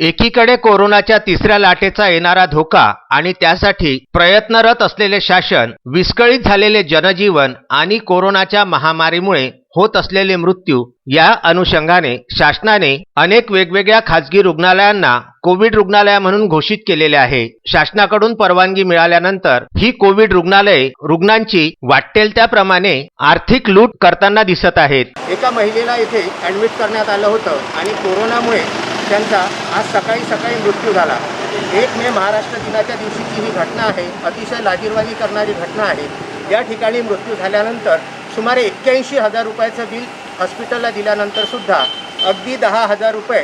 एकीकडे कोरोनाच्या तिसऱ्या लाटेचा येणारा धोका आणि त्यासाठी प्रयत्नरत असलेले शासन विस्कळीत झालेले जनजीवन आणि कोरोनाच्या महामारीमुळे होत असलेले मृत्यू या अनुषंगाने शासनाने अनेक वेगवेगळ्या खाजगी रुग्णालयांना कोविड रुग्णालय म्हणून घोषित केलेले आहे. शासनाकडून परवानगी मिळाल्यानंतर ही कोविड रुग्णालये रुग्णांची वाटेल त्याप्रमाणे आर्थिक लूट करताना दिसत आहेत. एका महिलेला इथे ऍडमिट करण्यात आलं होतं आणि कोरोनामुळे त्यांचा आज सकाळी सकाळी मृत्यू झाला. एक मे महाराष्ट्र दिनाच्या दिवशीची ही घटना आहे. अतिशय लाजीरवाणी करणारी घटना आहे. या ठिकाणी मृत्यू झाल्यानंतर सुमारे एक्क्याऐंशी हजार रुपयाचं बिल हॉस्पिटलला दिल्यानंतरसुद्धा अगदी दहा हजार रुपये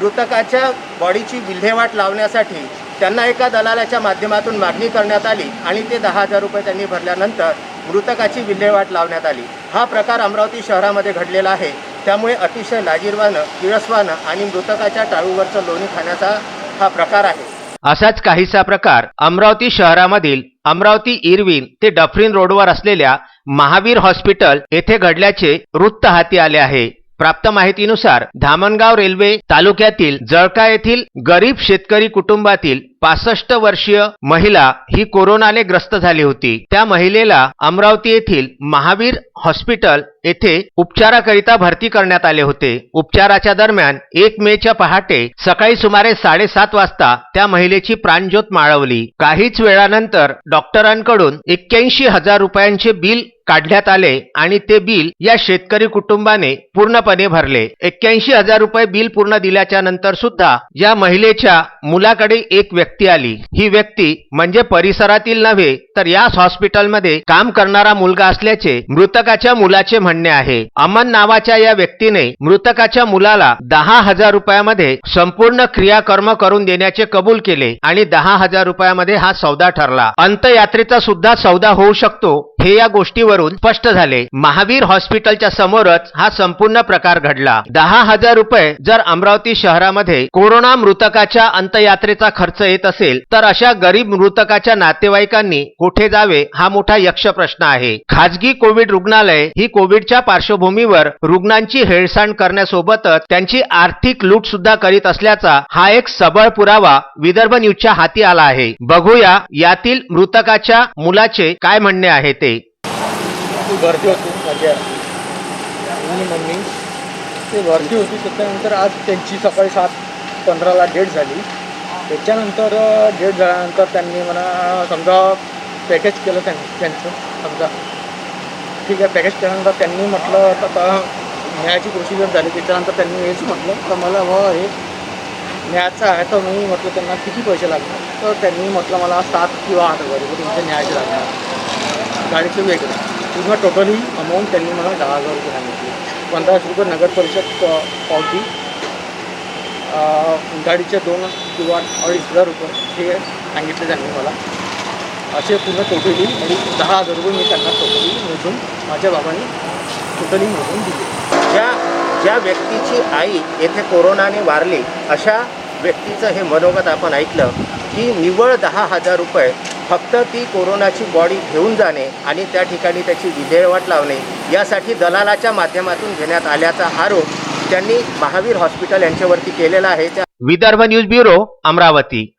मृतकाच्या बॉडीची विल्हेवाट लावण्यासाठी त्यांना एका दलालाच्या माध्यमातून मागणी करण्यात आली आणि ते दहा हजार रुपये त्यांनी भरल्यानंतर मृतकाची विल्हेवाट लावण्यात आली. हा प्रकार अमरावती शहरामध्ये घडलेला आहे. त्यामुळे अतिशय लाजीरवानं किळसवानं आणि मृतकाच्या टाळूवरचं लोणी खाण्याचा हा प्रकार आहे. असाच काहीसा प्रकार अमरावती शहरामधील अमरावती इरविन ते डफरीन रोडवर असलेल्या महावीर हॉस्पिटल येथे घडल्याचे वृत्त हाती आले आहे. प्राप्त माहितीनुसार धामणगाव रेल्वे तालुक्यातील जळका येथील गरीब शेतकरी कुटुंबातील पासष्ट वर्षीय महिला ही कोरोनाने ग्रस्त झाली होती. त्या महिलेला अमरावती येथील महावीर हॉस्पिटल येथे उपचाराकरिता भरती करण्यात आले होते. उपचाराच्या दरम्यान एक मेच्या पहाटे सकाळी सुमारे साडेसात वाजता त्या महिलेची प्राणज्योत माळवली. काहीच वेळानंतर डॉक्टरांकडून एक्क्याऐंशी हजार रुपयांचे बिल काढण्यात आले आणि ते बिल या शेतकरी कुटुंबाने पूर्णपणे भरले. एक्क्याऐंशी हजार रुपये बिल पूर्ण दिल्याच्या नंतर सुद्धा या महिलेच्या मुलाकडे एक व्यक्ती आली. ही व्यक्ती म्हणजे परिसरातील नव्हे तर याच हॉस्पिटलमध्ये काम करणारा मुलगा असल्याचे मृतकाच्या मुलाचे म्हणणे आहे. अमन नावाच्या या व्यक्तीने मृतकाच्या मुलाला दहा हजार रुपयामध्ये संपूर्ण क्रियाकर्म करून देण्याचे कबूल केले आणि दहा हजार रुपयामध्ये हा सौदा ठरला. अंतयात्रेचा सुद्धा सौदा होऊ शकतो हे या गोष्टीवरून स्पष्ट झाले. महावीर हॉस्पिटलच्या समोरच हा संपूर्ण प्रकार घडला. दहा हजार रुपये जर अमरावती शहरामध्ये कोरोना मृतकाच्या अंतयात्रेचा खर्च येत असेल तर अशा गरीब मृतकाच्या नातेवाईकांनी कुठे जावे हा मोठा यक्ष प्रश्न आहे. खाजगी कोविड रुग्णालय ही कोविडच्या पार्श्वभूमीवर रुग्णांची हेळसांड करण्यासोबतच त्यांची आर्थिक लूट सुद्धा करीत असल्याचा हा एक सबळ पुरावा विदर्भ न्यूजच्या हाती आला आहे. बघूया यातील मृतकाच्या मुलाचे काय म्हणणे आहे ते. ती भरती होती. म्हणजे माझ्या आणि मम्मी ते भरती होती. त्याच्यानंतर आज त्यांची सकाळी सात पंधराला डेट झाली. त्याच्यानंतर डेट झाल्यानंतर त्यांनी मला समजा पॅकेज केलं त्यांनी त्यांचं समजा. ठीक आहे पॅकेज केल्यानंतर त्यांनी म्हटलं आता न्यायाची प्रोसिजर झाली. त्याच्यानंतर त्यांनी हेच म्हटलं तर मला व हे न्यायाचं आहे तर मी म्हटलं त्यांना किती पैसे लागणार? तर त्यांनी म्हटलं मला सात किंवा आठ हजार रुपये तुमचे न्यायाचे लागणार. गाडीचं वेगळं. पूर्ण टोटली अमाऊंट त्यांनी मला दहा हजार रुपये सांगितली. पंधराशे रुपये नगर परिषद पावती गाडीचे दोन किंवा अडीच हजार रुपये हे सांगितले त्यांनी मला. असे पूर्ण टोटली आणि दहा हजार रुपये मी त्यांना टोटली मोजून माझ्या बाबांनी टोटली मोजून दिले. ज्या ज्या व्यक्तीची आई येथे कोरोनाने वारली अशा व्यक्तीचं हे मनोगत आपण ऐकलं की निव्वळ दहा हजार रुपये फक्त ती कोरोनाची बॉडी घेऊन जाणे आणि त्या ठिकाणी त्याची विल्हेवाट लावणे यासाठी दलालाच्या माध्यमातून घेण्यात आल्याचा आरोप त्यांनी महावीर हॉस्पिटल यांच्यावरती केलेला आहे. त्या विदर्भ न्यूज ब्युरो अमरावती.